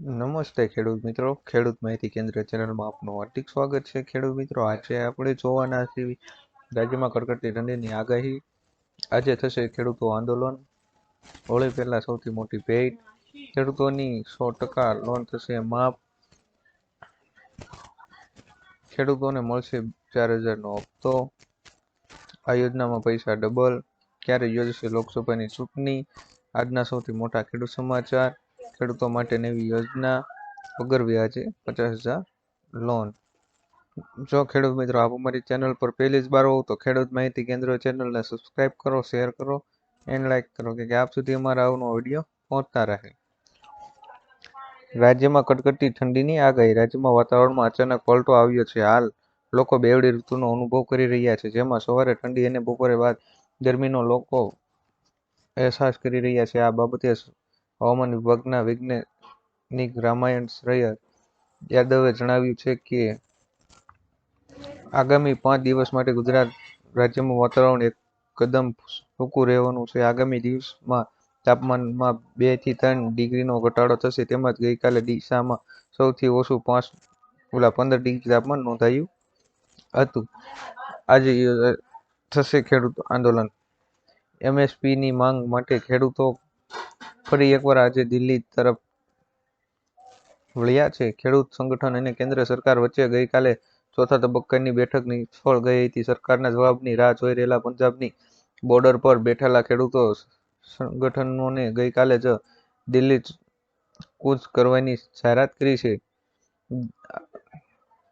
નમસ્તે ખેડૂત મિત્રો. ખેડૂત માહિતી કેન્દ્ર ચેનલમાં આપનું હાર્દિક સ્વાગત છે. ખેડૂત મિત્રો, આજે આપણે જોવાના છીએ રાજ્યમાં કડકડતી ઠંડીની આગાહી. આજે થશે ખેડૂતો આંદોલન. હોળી પહેલાં સૌથી મોટી ભેટ. ખેડૂતોની સો ટકા લોન થશે માફ. ખેડૂતોને મળશે ચાર હજારનો હપ્તો. આ યોજનામાં પૈસા ડબલ. ક્યારે યોજશે લોકસભાની ચૂંટણી? આજના સૌથી મોટા ખેડૂત સમાચાર. ખેડૂતો માટે નવી યોજના વગર વ્યાજે પચાસ હજાર લોન જો ખેડૂત મિત્રો, આપ અમારી ચેનલ પર પહેલી જ બાર હોવ તો ખેડૂત માહિતી કેન્દ્ર ચેનલને સબસ્ક્રાઇબ કરો શેર કરો એન્ડ લાઇક કરો કે આપ સુધી અમારા આવનો વીડિયો પહોંચતા રહે. રાજ્યમાં કડકડતી ઠંડીની આગાહી. રાજ્યમાં વાતાવરણમાં અચાનક પલટો આવ્યો છે. હાલ લોકો બેવડી ઋતુનો અનુભવ કરી રહ્યા છે, જેમાં સવારે ઠંડી અને બપોરે બાદ ગરમીનો લોકો અહેસાસ કરી રહ્યા છે. આ બાબતે હવામાન વિભાગના વૈજ્ઞાનિક રામાયણ શ્રેયર યાદવે જણાવ્યું છે કે આગામી પાંચ દિવસ માટે ગુજરાત રાજ્યમાં વાતાવરણ એકદમ સૂકું રહેવાનું છે. આગામી દિવસમાં તાપમાનમાં બેથી ત્રણ ડિગ્રીનો ઘટાડો થશે તેમજ ગઈકાલે ડીસામાં સૌથી ઓછું પાંચ ઓલા પંદર ડિગ્રી તાપમાન નોંધાયું હતું. આજે થશે ખેડૂત આંદોલન. એમએસપીની માંગ માટે ખેડૂતો ફરી એકવાર આજે દિલ્હી તરફ વળ્યા છે. ખેડૂત સંગઠન અને કેન્દ્ર સરકાર વચ્ચે ગઈકાલે ચોથા તબક્કાની બેઠક નિષ્ફળ ગઈ હતી. સરકારના જવાબની રાહ જોઈ રહેલા પંજાબની બોર્ડર પર બેઠેલા ખેડૂતો સંગઠનોને ગઈકાલે જ દિલ્હી કૂચ કરવાની જાહેરાત કરી છે.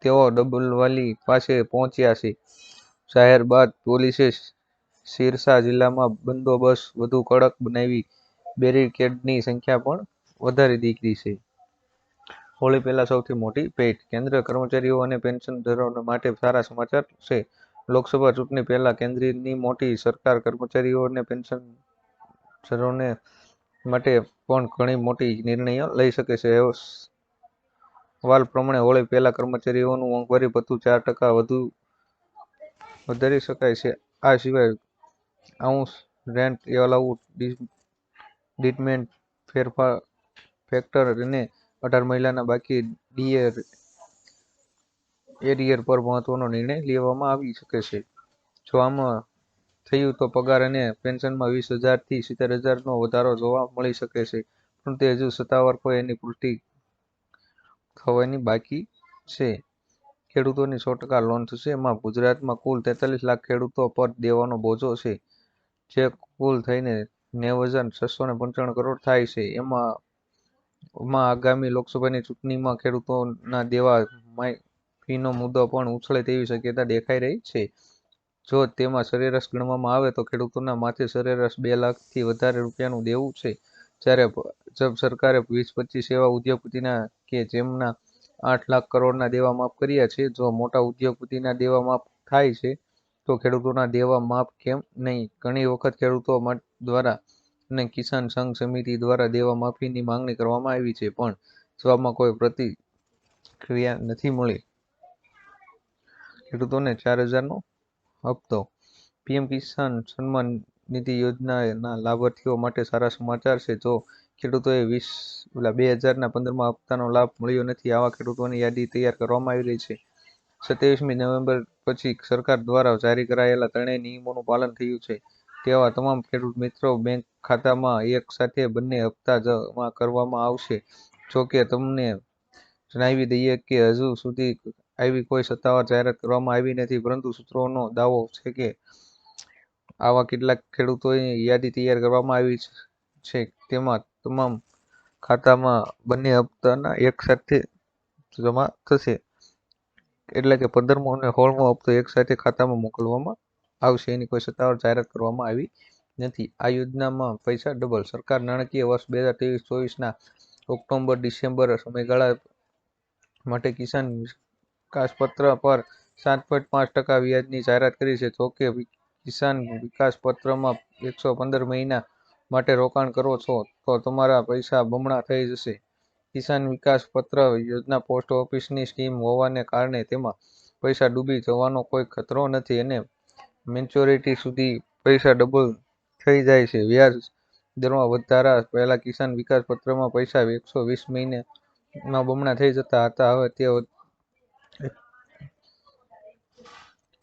તેઓ ડબલવાલી પાસે પહોંચ્યા છે. જાહેર બાદ પોલીસે સિરસા જિલ્લામાં બંદોબસ્ત વધુ કડક બનાવી બેરિકેડની સંખ્યા પણ વધારી દીધી છે. હોળી પહેલા સૌથી મોટી ભેટ, કેન્દ્ર કર્મચારીઓ અને પેન્શનરો માટે સારા સમાચાર છે. લોકસભા ચૂંટણી પહેલા કેન્દ્રની મોટી સરકાર કર્મચારીઓ અને પેન્શનરોને માટે પણ ઘણી મોટી નિર્ણયો લઈ શકે છે. વાલ પ્રમાણે હોળી પહેલા કર્મચારીઓનું મોંઘવારી ભથ્થું ચાર ટકા વધુ વધારી શકાય છે. આ સિવાય આઉન્સ રેન્ટ એલાઉડ ડિટમેન્ટ ફેરફાર ફેક્ટર અને અઢાર મહિલાના બાકી ડીએ એરિયર પર મહત્વનો નિર્ણય લેવામાં આવી શકે છે. જો આમાં થયું તો પગાર અને પેન્શનમાં વીસ હજારથી સિત્તેર હજારનો વધારો જોવા મળી શકે છે, પણ તે હજુ સત્તાવાર કોઈ એની પૂર્તિ થવાની બાકી છે. ખેડૂતોની સો ટકા લોન થશે, એમાં ગુજરાતમાં કુલ તેતાલીસ લાખ ખેડૂતો પર દેવાનો બોજો છે. જે કુલ થઈને નેવ હજાર છસો ને પંચાણું કરોડ થાય છે. એમાં આગામી લોકસભાની ચૂંટણીમાં ખેડૂતોના દેવા માફીનો મુદ્દો પણ ઉછળે તેવી શક્યતા દેખાઈ રહી છે. જો તેમાં સરેરાશ ગણવામાં આવે તો ખેડૂતોના માથે સરેરાશ બે લાખથી વધારે રૂપિયાનું દેવું છે. જ્યારે ભાજપ સરકારે વીસ પચીસ એવા ઉદ્યોગપતિના કે જેમના આઠ લાખ કરોડના દેવા માફ કર્યા છે, જો મોટા ઉદ્યોગપતિના દેવા માફ થાય છે તો ખેડૂતોના દેવા માફ કેમ નહીં? ઘણી વખત ખેડૂતો દ્વારા અને કિસાન સંઘ સમિતિ દ્વારા દેવા માફીની માંગણી કરવામાં આવી છે, પણ જવાબમાં કોઈ પ્રતિક્રિયા નથી મળી. ખેડૂતોને ચાર હજારનો હપ્તો. પીએમ કિસાન સન્માન નિધિ યોજનાના લાભાર્થીઓ માટે સારા સમાચાર છે. જો ખેડૂતોએ વીસ બે હજારના પંદરમાં હપ્તાનો લાભ મળ્યો નથી, આવા ખેડૂતોની યાદી તૈયાર કરવામાં આવી રહી છે. સત્યાવીસમી નવેમ્બર પછી સરકાર દ્વારા જારી કરાયેલા ત્રણેય નિયમોનું પાલન થયું છે. તેવા તમામ ખેડૂત મિત્રો બેંક ખાતામાં એક સાથે બંને હપ્તા જમા કરવામાં આવશે. જો કે તમને જણાવી દઈએ કે હજુ સુધી આવી કોઈ સત્તાવાર જાહેરાત કરવામાં આવી નથી, પરંતુ સૂત્રોનો દાવો છે કે આવા કેટલાક ખેડૂતોની યાદી તૈયાર કરવામાં આવી છે, તેમાં તમામ ખાતામાં બંને હપ્તાના એક સાથે જમા થશે. એટલે કે પંદરમો અને સોળમો હપ્તો એક સાથે ખાતામાં મોકલવામાં આવશે. એની કોઈ સત્તાવાર જાહેરાત કરવામાં આવી નથી. આ યોજનામાં પૈસા ડબલ. સરકાર નાણાકીય વર્ષ બે હજાર ત્રેવીસ ચોવીસના ઓક્ટોબર, ડિસેમ્બર સમયગાળા માટે કિસાન વિકાસ પત્ર પર સાત પોઈન્ટ પાંચ ટકા વ્યાજની જાહેરાત કરી છે. જોકે કિસાન વિકાસ પત્રમાં એકસો પંદર મહિના માટે રોકાણ કરો છો, તો તમારા પૈસા બમણા થઈ જશે. કિસાન વિકાસ પત્ર યોજના પોસ્ટ ઓફિસની સ્કીમ હોવાને કારણે તેમાં પૈસા ડૂબી જવાનો કોઈ ખતરો નથી અને મેચ્યોરિટી સુધી પૈસા ડબલ થઈ જાય છે. વ્યાજ દરમાં વધારા પહેલાં કિસાન વિકાસ પત્રમાં પૈસા એકસો વીસ મહિનેમાં બમણા થઈ જતા હતા. હવે તે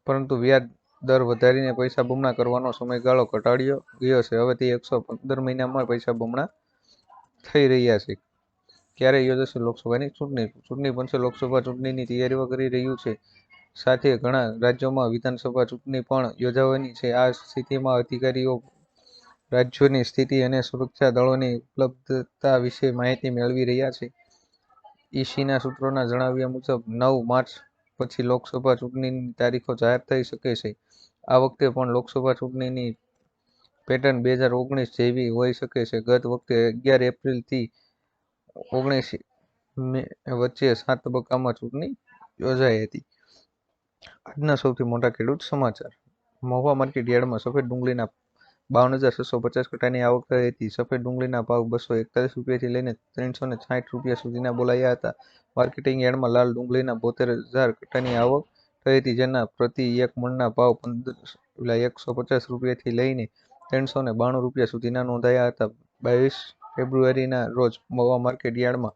પરંતુ વ્યાજ દર વધારીને પૈસા બમણા કરવાનો સમયગાળો ઘટાડ્યો ગયો છે. હવે તે એકસો પંદર મહિનામાં પૈસા બમણા થઈ રહ્યા છે. ક્યારે યોજાશે લોકસભાની ચૂંટણી? ચૂંટણી પંચે લોકસભા ચૂંટણીની તૈયારીઓ કરી રહ્યું છે. સાથે ઘણા રાજ્યોમાં વિધાનસભા ચૂંટણી પણ યોજાવાની છે. આ સ્થિતિમાં અધિકારીઓ રાજ્યોની સ્થિતિ અને સુરક્ષા દળોની ઉપલબ્ધતા વિશે માહિતી મેળવી રહ્યા છે. ઈસીના સૂત્રોના જણાવ્યા મુજબ, નવ માર્ચ પછી લોકસભા ચૂંટણીની તારીખો જાહેર થઈ શકે છે. આ વખતે પણ લોકસભા ચૂંટણીની પેટર્ન બે હજાર ઓગણીસ જેવી હોઈ શકે છે. ગત વખતે અગિયાર એપ્રિલથી ઓગણીસ વચ્ચે સાત તબક્કામાં ચૂંટણી યોજાઈ હતી. આજના સૌથી મોટા ખેડૂત સમાચાર. મહુવા માર્કેટ યાર્ડમાં સફેદ ડુંગળીના બાવન હજાર છસો પચાસ કટાની આવક થઈ હતી. સફેદ ડુંગળીના ભાવ બસો એકતાલીસ રૂપિયાથી લઈને ત્રણસો ને સાઠ રૂપિયા સુધીના બોલાયા હતા. માર્કેટિંગ યાર્ડમાં લાલ ડુંગળીના બોતેર હજાર કટાની આવક થઈ હતી, જેના પ્રતિ એક મણના ભાવ પંદર એકસો પચાસ રૂપિયાથી લઈને ત્રણસો ને બાણું રૂપિયા સુધીના નોંધાયા હતા. બાવીસ ફેબ્રુઆરીના રોજ મહુવા માર્કેટ યાર્ડમાં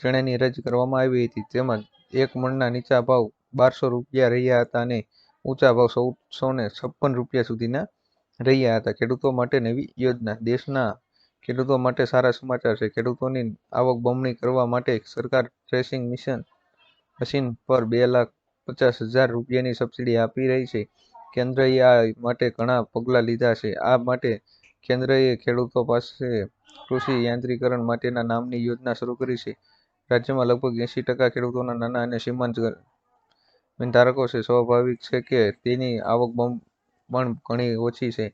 ચણાની રજ કરવામાં આવી હતી. તેમજ એક મણના નીચા ભાવ બારસો રૂપિયા રહ્યા હતા અને ઊંચા ભાવ ચૌદસો ને છપ્પન રૂપિયા સુધીના રહ્યા હતા. ખેડૂતો માટે નવી યોજના, દેશના ખેડૂતો માટે સારા સમાચાર છે. ખેડૂતોની આવક બમણી કરવા માટે સરકાર થ્રેસિંગ મિશન મશીન પર બે લાખ પચાસ હજાર રૂપિયાની સબસિડી આપી રહી છે. કેન્દ્રએ આ માટે ઘણા પગલાં લીધા છે. આ માટે કેન્દ્રએ ખેડૂતો પાસે કૃષિ યાંત્રીકરણ માટેના નામની યોજના શરૂ કરી છે. રાજ્યમાં લગભગ એંસી ટકા ખેડૂતોના નાના અને સીમાંત ધારકો છે. સ્વાભાવિક છે કે તેની આવક પણ ઘણી ઓછી છે.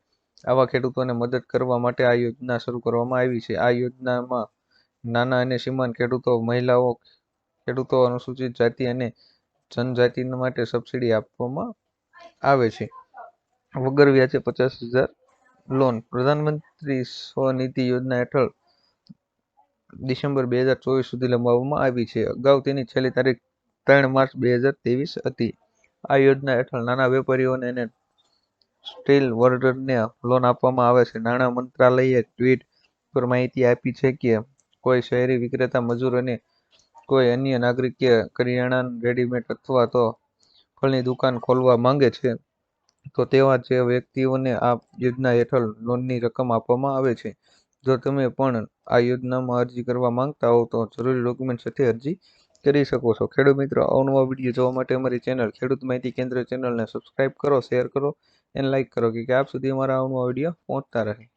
આવા ખેડૂતોને મદદ કરવા માટે આ યોજના શરૂ કરવામાં આવી છે. આ યોજનામાં નાના અને સીમાંત ખેડૂતો, મહિલાઓ, ખેડૂતો અનુસૂચિત જાતિ અને જનજાતિ માટે સબસિડી આપવામાં આવે છે. વગર વ્યાજે પચાસ હજાર લોન. પ્રધાનમંત્રી સ્વનિધિ યોજના હેઠળ ડિસેમ્બર બે હજાર ચોવીસ સુધી લંબાવવામાં આવી છે. અગાઉ તેની છેલ્લી તારીખ ત્રણ માર્ચ બે હજાર ત્રેવીસ હતી. આ યોજના હેઠળ નાના વેપારીઓને અને સ્ટીલ વર્ડરને લોન આપવામાં આવે છે. નાણાં મંત્રાલયે ટ્વીટ પર માહિતી આપી છે કે કોઈ શહેરી વિક્રેતા, મજૂર અને કોઈ અન્ય નાગરિકે કરિયાણા રેડીમેડ અથવા તો ફળની દુકાન ખોલવા માંગે છે. તો તેવા જે વ્યક્તિઓને આ યોજના હેઠળ લોનની રકમ આપવામાં આવે છે. જો તમે પણ આ યોજનામાં અરજી કરવા માંગતા હો, તો જરૂરી ડોક્યુમેન્ટ સાથે અરજી કરી શકો છો. ખેડૂત મિત્રો અવનવા વીડિયો જોવા માટે અમારી ચેનલ ખેડૂત માહિતી કેન્દ્ર ચેનલને સબસ્ક્રાઇબ કરો શેર કરો અને લાઇક કરો કે આપ સુધી અમારા અવનવા વીડિયો પહોંચતા રહે.